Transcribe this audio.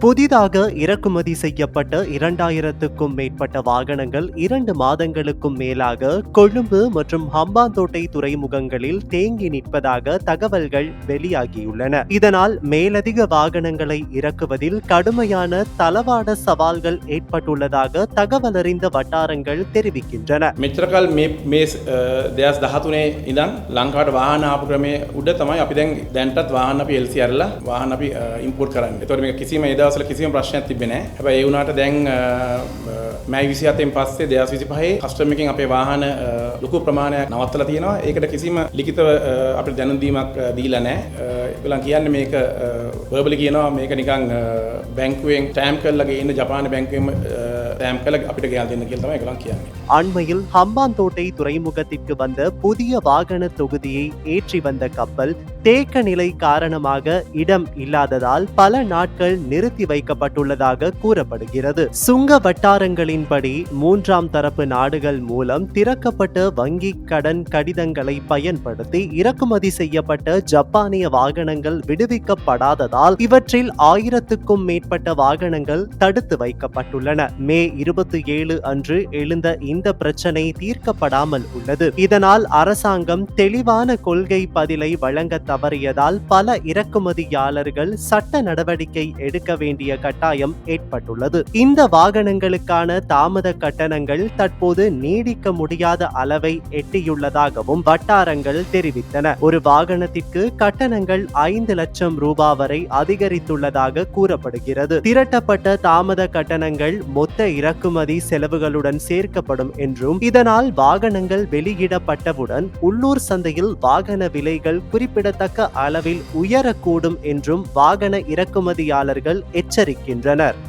புதிதாக இறக்குமதி செய்யப்பட்ட இரண்டாயிரத்துக்கும் மேற்பட்ட வாகனங்கள் இரண்டு மாதங்களுக்கும் மேலாக கொழும்பு மற்றும் ஹம்பாந்தோட்டை துறைமுகங்களில் தேங்கி நிற்பதாக தகவல்கள் வெளியாகியுள்ளன இதனால் மேலதிக வாகனங்களை இறக்குவதில் கடுமையான தளவாட சவால்கள் ஏற்பட்டுள்ளதாக தகவலறிந்த வட்டாரங்கள் தெரிவிக்கின்றன මෙච්චරකල් මේ මේ දෙයස් දහතුනේ ඉදන් ලංකාට වාහන ආපු ක්‍රමේ උඩ තමයි අපි දැන් දැන්ටත් වාහන අපි එල්සි අරලා වාහන අපි ඉම්පෝර්ට් කරන්න. ඒතකොට මේක කිසිම ඒ දවසල කිසිම ප්‍රශ්නයක් තිබෙන හැබැයි ඒ වුණාට දැන් මැයි විසි අතෙන් පස්සේ දෙදස් විසි පහේ කස්ටමකින් අපේ වාහන ලොකු ප්‍රමාණයක් නවත්තලා තියෙනවා. ඒකට කිසිම ලිඛිතව අපිට දැනුම්දීමක් දීලා නැහැ ඒගොල්ලන් කියන්නේ මේක verbally කියනවා. මේක නිකන් බැංකුවෙන් ටෑම් කරලා ගේන ජපාන බැංකුවෙම ටෑම් කරලා අපිට ගෙයල් දෙන්න කියලා තමයි ඒගොල්ලන් කියන්නේ. அண்மையில் ஹம்பாந்தோட்டை துறைமுகத்திற்கு வந்த புதிய வாகன தொகுதியை ஏற்றி வந்த கப்பல் தேக்க நிலை காரணமாக இடம் இல்லாததால் பல நாட்கள் நிறுத்தி வைக்கப்பட்டுள்ளதாக கூறப்படுகிறது சுங்க வட்டாரங்களின்படி மூன்றாம் தரப்பு நாடுகள் மூலம் திறக்கப்பட்ட வங்கி கடன் கடிதங்களை பயன்படுத்தி இறக்குமதி செய்யப்பட்ட ஜப்பானிய வாகனங்கள் விடுவிக்கப்படாததால் இவற்றில் ஆயிரத்துக்கும் மேற்பட்ட வாகனங்கள் தடுத்து வைக்கப்பட்டுள்ளன மே இருபத்தி ஏழு அன்று எழுந்த இந்த பிரச்சனை தீர்க்கப்படாமல் உள்ளது. இதனால் அரசாங்கம் தெளிவான கொள்கை பதிலை வழங்க தவறியதால் பல இறக்குமதியாளர்கள் சட்ட நடவடிக்கை எடுக்க வேண்டிய கட்டாயம் ஏற்பட்டுள்ளது. இந்த வாகனங்களுக்கான தாமத கட்டணங்கள் தற்போது நீடிக்க முடியாத அளவை எட்டியுள்ளதாகவும் வட்டாரங்கள் தெரிவித்தன. ஒரு வாகனத்திற்கு கட்டணங்கள் ஐந்து லட்சம் ரூபாய் வரை அதிகரித்துள்ளதாக கூறப்படுகிறது. திரட்டப்பட்ட தாமத கட்டணங்கள் மொத்த இறக்குமதி செலவுகளுடன் சேர்க்கப்படும் என்றும் இதனால் வாகனங்கள் வெளியிடப்பட்டவுடன் உள்ளூர் சந்தையில் வாகன விலைகள் குறிப்பிடத்தக்க அளவில் உயரக்கூடும் என்றும் வாகன இறக்குமதியாளர்கள் எச்சரிக்கின்றனர்.